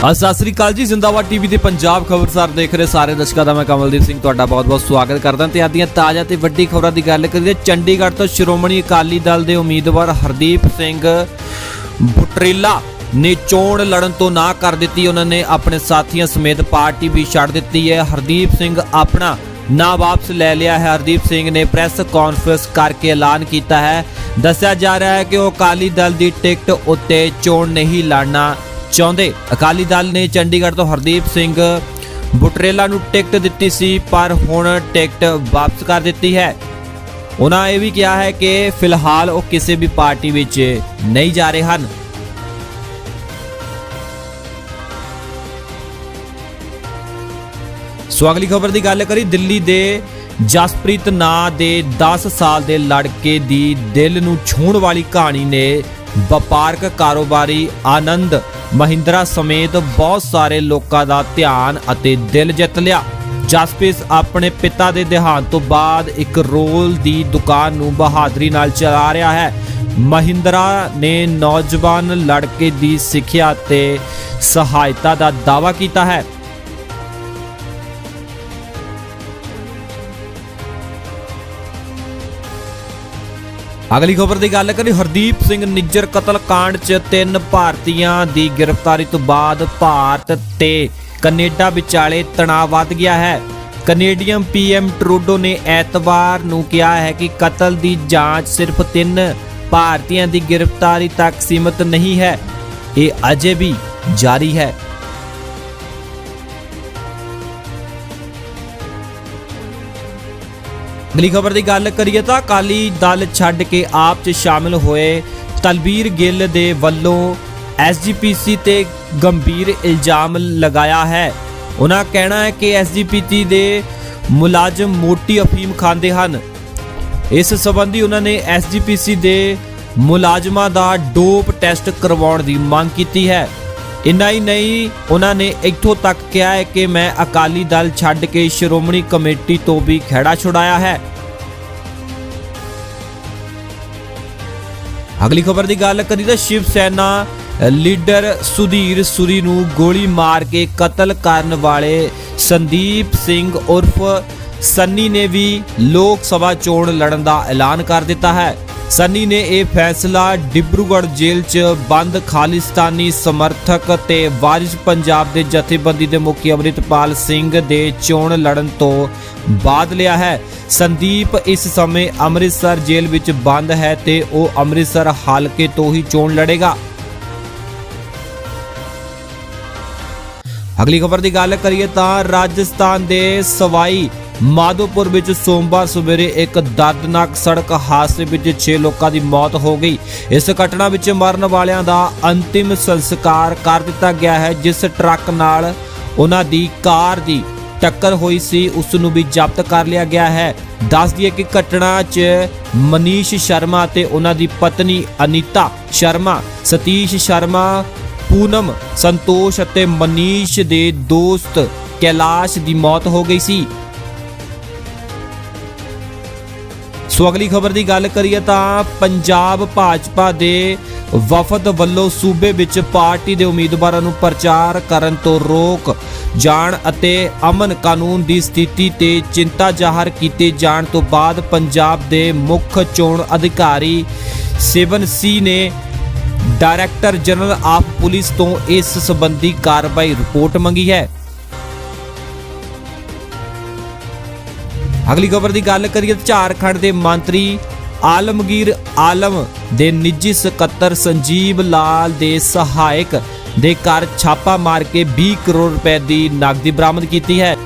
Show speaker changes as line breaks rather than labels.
ਸਤਿ ਸ੍ਰੀ ਅਕਾਲ ਜੀ, ਜ਼ਿੰਦਾਬਾਦ ਟੀਵੀ ਦੇ ਪੰਜਾਬ ਖਬਰਸਾਰ ਦੇਖ ਰਹੇ ਸਾਰੇ ਦਰਸ਼ਕਾਂ ਦਾ ਮੈਂ ਕਮਲਦੀਪ ਸਿੰਘ ਤੁਹਾਡਾ ਬਹੁਤ-ਬਹੁਤ ਸਵਾਗਤ ਕਰਦਾ। ਤੇ ਅੱਜ ਦੀਆਂ ਤਾਜ਼ਾ ਤੇ ਵੱਡੀ ਖਬਰਾਂ ਦੀ ਗੱਲ ਕਰੀਏ, ਚੰਡੀਗੜ੍ਹ ਤੋਂ ਸ਼੍ਰੋਮਣੀ ਅਕਾਲੀ ਦਲ ਦੇ ਉਮੀਦਵਾਰ ਹਰਦੀਪ ਸਿੰਘ ਬੁਟਰੇਲਾ ਨੇ ਚੋਣ ਲੜਨ ਤੋਂ ਨਾ ਕਰ ਦਿੱਤੀ। ਉਹਨਾਂ ਨੇ ਆਪਣੇ ਸਾਥੀਆਂ ਸਮੇਤ ਪਾਰਟੀ ਵੀ ਛੱਡ ਦਿੱਤੀ ਹੈ। ਹਰਦੀਪ ਸਿੰਘ ਆਪਣਾ ਨਾ ਵਾਪਸ ਲੈ ਲਿਆ ਹੈ। ਹਰਦੀਪ ਸਿੰਘ ਨੇ ਪ੍ਰੈਸ ਕਾਨਫਰੰਸ ਕਰਕੇ ਐਲਾਨ ਕੀਤਾ ਹੈ। ਦੱਸਿਆ ਜਾ ਰਿਹਾ ਹੈ ਕਿ ਉਹ ਅਕਾਲੀ ਦਲ ਦੀ ਟਿਕਟ ਉੱਤੇ ਚੋਣ ਨਹੀਂ ਲੜਨਾ ਚਾਹੁੰਦੇ। ਅਕਾਲੀ ਦਲ ਨੇ ਚੰਡੀਗੜ੍ਹ ਤੋਂ ਹਰਦੀਪ ਸਿੰਘ ਬੁਟਰੇਲਾ ਨੂੰ ਟਿਕਟ ਦਿੱਤੀ ਸੀ, ਪਰ ਹੁਣ ਟਿਕਟ ਵਾਪਸ ਕਰ ਦਿੱਤੀ ਹੈ। ਉਹਨਾਂ ਇਹ ਵੀ ਕਿਹਾ ਹੈ ਕਿ ਫਿਲਹਾਲ ਉਹ ਕਿਸੇ ਵੀ ਪਾਰਟੀ ਵਿੱਚ ਨਹੀਂ ਜਾ ਰਹੇ ਹਨ। ਸੋ ਅਗਲੀ ਖਬਰ ਦੀ ਗੱਲ ਕਰੀ ਦਿੱਲੀ ਦੇ ਜਸਪ੍ਰੀਤ ਨਾਂ ਦੇ 10 ਸਾਲ ਦੇ ਲੜਕੇ ਦੀ ਦਿਲ ਨੂੰ ਛੂਹਣ ਵਾਲੀ ਕਹਾਣੀ ਨੇ ਵਪਾਰਕ ਕਾਰੋਬਾਰੀ ਆਨੰਦ ਮਹਿੰਦਰਾ ਸਮੇਤ ਬਹੁਤ ਸਾਰੇ ਲੋਕਾਂ ਦਾ ਧਿਆਨ ਅਤੇ ਦਿਲ ਜਿੱਤ ਲਿਆ। ਜਸਪ੍ਰੀਤ ਆਪਣੇ ਪਿਤਾ ਦੇ ਦੇਹਾਂਤ ਤੋਂ ਬਾਅਦ ਇੱਕ ਰੋਲ ਦੀ ਦੁਕਾਨ ਨੂੰ ਬਹਾਦਰੀ ਨਾਲ ਚਲਾ ਰਿਹਾ ਹੈ। ਮਹਿੰਦਰਾ ਨੇ ਨੌਜਵਾਨ ਲੜਕੇ ਦੀ ਸਿੱਖਿਆ ਤੇ ਸਹਾਇਤਾ ਦਾ ਦਾਅਵਾ ਕੀਤਾ ਹੈ। ਅਗਲੀ ਖਬਰ ਦੀ ਗੱਲ ਕਰੀ ਹਰਦੀਪ ਸਿੰਘ ਨਿੱਜਰ ਕਤਲ ਕਾਂਡ 'ਚ ਤਿੰਨ ਭਾਰਤੀਆਂ ਦੀ ਗ੍ਰਿਫਤਾਰੀ ਤੋਂ ਬਾਅਦ ਭਾਰਤ ਤੇ ਕੈਨੇਡਾ ਵਿਚਾਲੇ ਤਣਾਅ ਵੱਧ ਗਿਆ ਹੈ। ਕੈਨੇਡੀਅਨ ਪੀਐਮ ਟਰੂਡੋ ਨੇ ਐਤਵਾਰ ਨੂੰ ਕਿਹਾ ਹੈ ਕਿ ਕਤਲ ਦੀ ਜਾਂਚ ਸਿਰਫ ਤਿੰਨ ਭਾਰਤੀਆਂ ਦੀ ਗ੍ਰਿਫਤਾਰੀ ਤੱਕ ਸੀਮਿਤ ਨਹੀਂ ਹੈ। ਇਹ ਅਜੇ ਵੀ ਜਾਰੀ ਹੈ। ਅਗਲੀ ਖਬਰ ਦੀ ਗੱਲ ਕਰੀਏ ਤਾਂ ਅਕਾਲੀ ਦਲ ਛੱਡ ਕੇ ਆਪ 'ਚ ਸ਼ਾਮਿਲ ਹੋਏ ਤਲਬੀਰ ਗਿੱਲ ਦੇ ਵੱਲੋਂ ਐਸਜੀਪੀਸੀ ਤੇ ਗੰਭੀਰ ਇਲਜ਼ਾਮ ਲਗਾਇਆ ਹੈ। ਉਹਨਾਂ ਕਹਿਣਾ ਹੈ ਕਿ ਐਸਜੀਪੀਟੀ ਦੇ ਮੁਲਾਜ਼ਮ ਮੋਟੀ ਅਫੀਮ ਖਾਂਦੇ ਹਨ। ਇਸ ਸੰਬੰਧੀ ਉਹਨਾਂ ਨੇ ਐਸਜੀਪੀਸੀ ਦੇ ਮੁਲਾਜ਼ਮਾਂ ਦਾ ਡੋਪ ਟੈਸਟ ਕਰਵਾਉਣ ਦੀ ਮੰਗ ਕੀਤੀ ਹੈ। ਇੰਨਾ ਹੀ ਨਹੀਂ, ਉਹਨਾਂ ਨੇ ਇੱਥੋਂ ਤੱਕ ਕਿਹਾ ਹੈ ਕਿ ਮੈਂ ਅਕਾਲੀ ਦਲ ਛੱਡ ਕੇ ਸ਼੍ਰੋਮਣੀ ਕਮੇਟੀ ਤੋਂ ਵੀ ਖਹਿੜਾ ਛੁਡਾਇਆ ਹੈ। ਅਗਲੀ ਖਬਰ ਦੀ ਗੱਲ ਕਰੀ ਤਾਂ ਸ਼ਿਵ ਸੈਨਾ ਲੀਡਰ ਸੁਧੀਰ ਸੁਰੀ ਨੂੰ ਗੋਲੀ ਮਾਰ ਕੇ ਕਤਲ ਕਰਨ ਵਾਲੇ ਸੰਦੀਪ ਸਿੰਘ ਉਰਫ ਸੰਨੀ ਨੇ ਵੀ ਲੋਕ ਸਭਾ ਚੋਣ ਲੜਨ ਦਾ ਐਲਾਨ ਕਰ ਦਿੱਤਾ ਹੈ। ਸੰਨੀ ਨੇ ਇਹ ਫੈਸਲਾ ਡਿਬਰੂਗੜ੍ਹ ਜੇਲ੍ਹ 'ਚ ਬੰਦ ਖਾਲਿਸਤਾਨੀ ਸਮਰਥਕ ਤੇ ਵਾਰਿਸ ਪੰਜਾਬ ਦੇ ਜਥੇਬੰਦੀ ਦੇ ਮੁਖੀ ਅਮਰਿਤਪਾਲ ਸਿੰਘ ਦੇ ਚੋਣ ਲੜਨ ਤੋਂ ਬਾਅਦ ਲਿਆ ਹੈ। ਸੰਦੀਪ ਇਸ ਸਮੇਂ ਅੰਮ੍ਰਿਤਸਰ ਜੇਲ੍ਹ ਵਿੱਚ ਬੰਦ ਹੈ ਤੇ ਉਹ ਅੰਮ੍ਰਿਤਸਰ ਹਲਕੇ ਤੋਂ ਹੀ ਚੋਣ ਲੜੇਗਾ। ਅਗਲੀ ਖਬਰ ਦੀ ਗੱਲ ਕਰੀਏ ਤਾਂ ਰਾਜਸਥਾਨ ਦੇ ਸਵਾਈ ਮਾਧੋਪੁਰ ਵਿੱਚ ਸੋਮਵਾਰ ਸਵੇਰੇ ਇੱਕ ਦਰਦਨਾਕ ਸੜਕ ਹਾਦਸੇ ਵਿੱਚ 6 ਲੋਕਾਂ ਦੀ ਮੌਤ ਹੋ ਗਈ। ਇਸ ਘਟਨਾ ਵਿੱਚ ਮਰਨ ਵਾਲਿਆਂ ਦਾ ਅੰਤਿਮ ਸੰਸਕਾਰ ਕਰ ਦਿੱਤਾ ਗਿਆ ਹੈ, ਜਿਸ ਟਰੱਕ ਨਾਲ ਉਹਨਾਂ ਦੀ ਕਾਰ ਦੀ ਟੱਕਰ ਹੋਈ ਸੀ, ਉਸ ਨੂੰ ਵੀ ਜ਼ਬਤ ਕਰ ਲਿਆ ਗਿਆ ਹੈ। ਦੱਸ ਦਈਏ ਕਿ ਘਟਨਾ 'ਚ ਮਨੀਸ਼ ਸ਼ਰਮਾ ਤੇ ਉਹਨਾਂ ਦੀ ਪਤਨੀ ਅਨੀਤਾ ਸ਼ਰਮਾ, ਸਤੀਸ਼ ਸ਼ਰਮਾ, ਪੂਨਮ ਸੰਤੋਸ਼ ਅਤੇ ਮਨੀਸ਼ ਦੇ ਦੋਸਤ ਕੈਲਾਸ਼ ਦੀ ਮੌਤ ਹੋ ਗਈ ਸੀ। ਸੋ ਅਗਲੀ ਖਬਰ ਦੀ ਗੱਲ ਕਰੀਏ ਤਾਂ ਪੰਜਾਬ ਭਾਜਪਾ ਦੇ ਵਫਦ ਵੱਲੋਂ ਸੂਬੇ ਵਿੱਚ ਪਾਰਟੀ ਦੇ ਉਮੀਦਵਾਰਾਂ ਨੂੰ ਪ੍ਰਚਾਰ ਕਰਨ ਤੋਂ ਰੋਕ, ਜਾਣ ਅਤੇ ਅਮਨ ਕਾਨੂੰਨ ਦੀ ਸਥਿਤੀ ਤੇ ਚਿੰਤਾ ਜ਼ਾਹਰ ਕੀਤੇ ਜਾਣ ਤੋਂ ਬਾਅਦ ਪੰਜਾਬ ਦੇ ਮੁੱਖ ਚੋਣ ਅਧਿਕਾਰੀ ਸਿਵਨ ਸੀ ਨੇ ਡਾਇਰੈਕਟਰ ਜਨਰਲ ਆਫ ਪੁਲਿਸ ਤੋਂ ਇਸ ਸੰਬੰਧੀ ਕਾਰਵਾਈ ਰਿਪੋਰਟ ਮੰਗੀ ਹੈ। ਅਗਲੀ ਖਬਰ ਦੀ ਗੱਲ ਕਰੀਏ ਝਾਰਖੰਡ ਦੇ ਮੰਤਰੀ ਆਲਮਗੀਰ ਆਲਮ ਦੇ ਨਿੱਜੀ ਸਕੱਤਰ ਸੰਜੀਵ ਲਾਲ ਦੇ ਸਹਾਇਕ ਦੇ ਘਰ ਛਾਪਾ ਮਾਰ ਕੇ 20 ਕਰੋੜ ਰੁਪਏ ਦੀ ਨਕਦੀ ਬਰਾਮਦ ਕੀਤੀ ਹੈ।